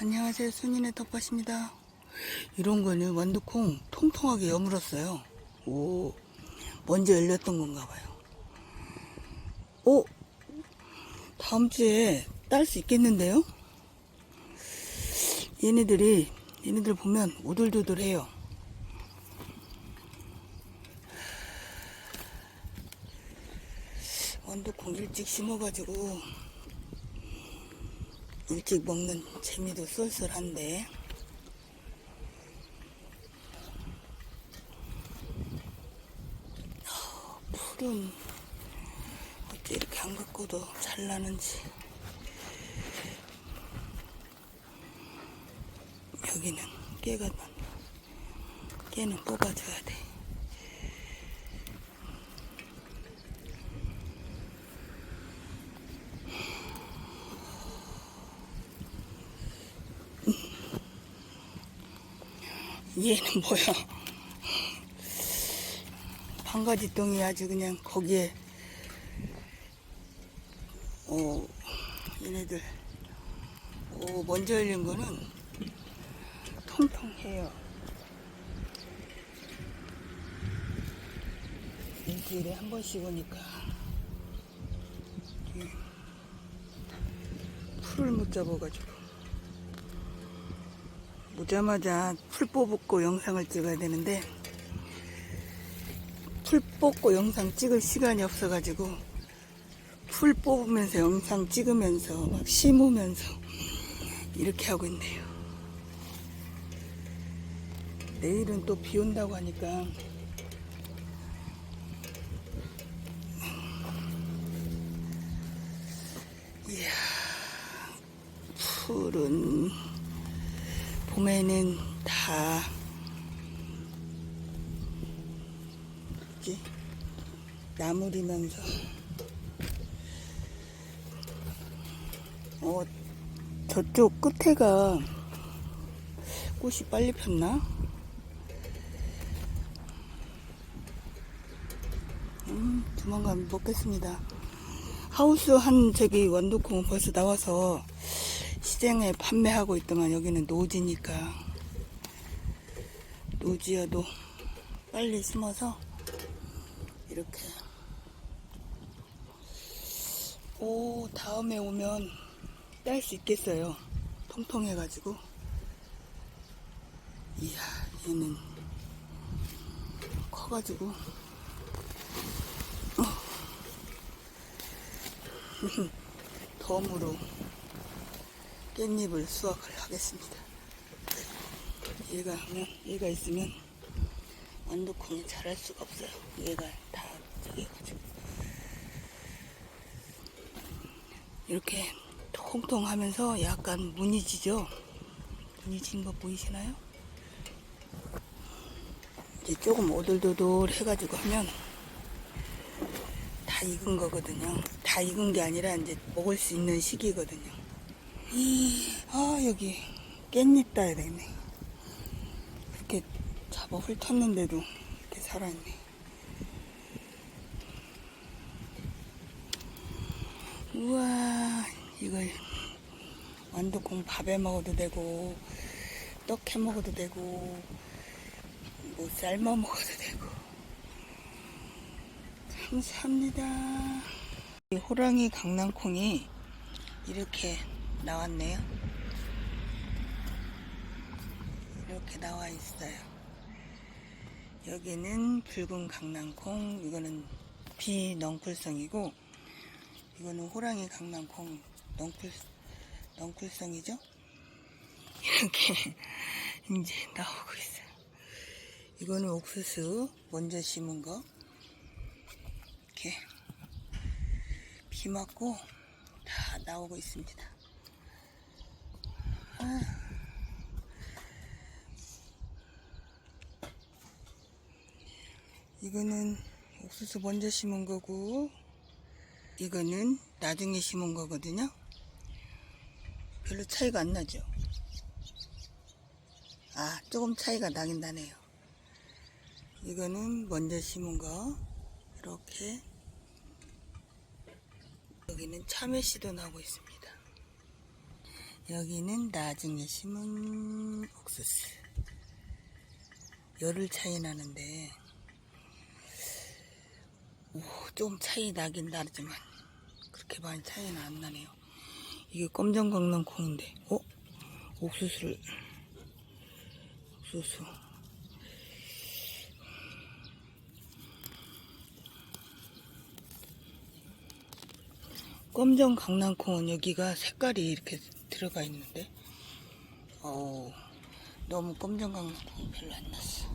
안녕하세요. 순이네 텃밭입니다. 이런 거는 완두콩 통통하게 여물었어요. 오, 먼저 열렸던 건가 봐요. 오, 다음 주에 딸 수 있겠는데요? 얘네들이, 얘네들 보면 오돌도돌해요. 완두콩 일찍 심어가지고 일찍 먹는 재미도 쏠쏠한데. 아, 풀은 어째 이렇게 안 갖고도 잘 나는지. 여기는 깨가 많 깨는 뽑아줘야 돼 얘는 뭐야? 반가지 똥이 아주 그냥 거기에. 어 얘네들. 오 먼저 열린 거는 통통해요. 일주일에 한 번씩 오니까. 이 풀을 못 잡아가지고 오자마자 풀 뽑고 영상을 찍어야 되는데 풀 뽑고 영상 찍을 시간이 없어가지고 풀 뽑으면서 영상 찍으면서 막 심으면서 이렇게 하고 있네요. 내일은 또 비 온다고 하니까 이야 풀은 봄에는 다 이렇게 나물이면서 어 저쪽 끝에가 꽃이 빨리 폈나? 음 조만간 먹겠습니다. 하우스 한 저기 원두콩 벌써 나와서 시장에 판매하고 있더만 여기는 노지니까. 노지여도 빨리 심어서 이렇게. 오 다음에 오면 딸 수 있겠어요. 통통해 가지고. 이야 얘는 커가지고. 어. 덤으로 깻잎을 수확을 하겠습니다. 얘가 하면 얘가 있으면 완두콩이 자랄 수가 없어요. 얘가 다 저기 가지고 이렇게 통통하면서 약간 무늬 지죠. 무늬 진 거 보이시나요? 이제 조금 오돌도돌 해가지고 하면 다 익은 거거든요. 다 익은 게 아니라 이제 먹을 수 있는 시기거든요. 아 여기 깻잎 따야 되네. 이렇게 잡아 훑었는데도 이렇게 살아있네. 우와 이걸 완두콩 밥에 먹어도 되고 떡해 먹어도 되고 뭐 삶아 먹어도 되고. 감사합니다. 이 호랑이 강낭콩이 이렇게 나왔네요. 이렇게 나와 있어요. 여기는 붉은 강낭콩, 이거는 비넝쿨성이고, 이거는 호랑이 강낭콩 넝쿨, 넝쿨성이죠? 이렇게 이제 나오고 있어요. 이거는 옥수수 먼저 심은 거. 이렇게 비 맞고 다 나오고 있습니다. 아. 이거는 옥수수 먼저 심은 거고, 이거는 나중에 심은 거거든요. 별로 차이가 안 나죠? 아, 조금 차이가 나긴 나네요. 이거는 먼저 심은 거, 이렇게. 여기는 참외 씨도 나오고 있습니다. 여기는 나중에 심은 옥수수. 열흘 차이 나는데, 오, 좀 차이 나긴 나지만, 그렇게 많이 차이는 안 나네요. 이게 검정 강낭콩인데, 어? 옥수수를, 옥수수. 검정 강낭콩은 여기가 색깔이 이렇게 들어가 있는데, 어우, 너무 검정 강낭콩이 별로 안 났어.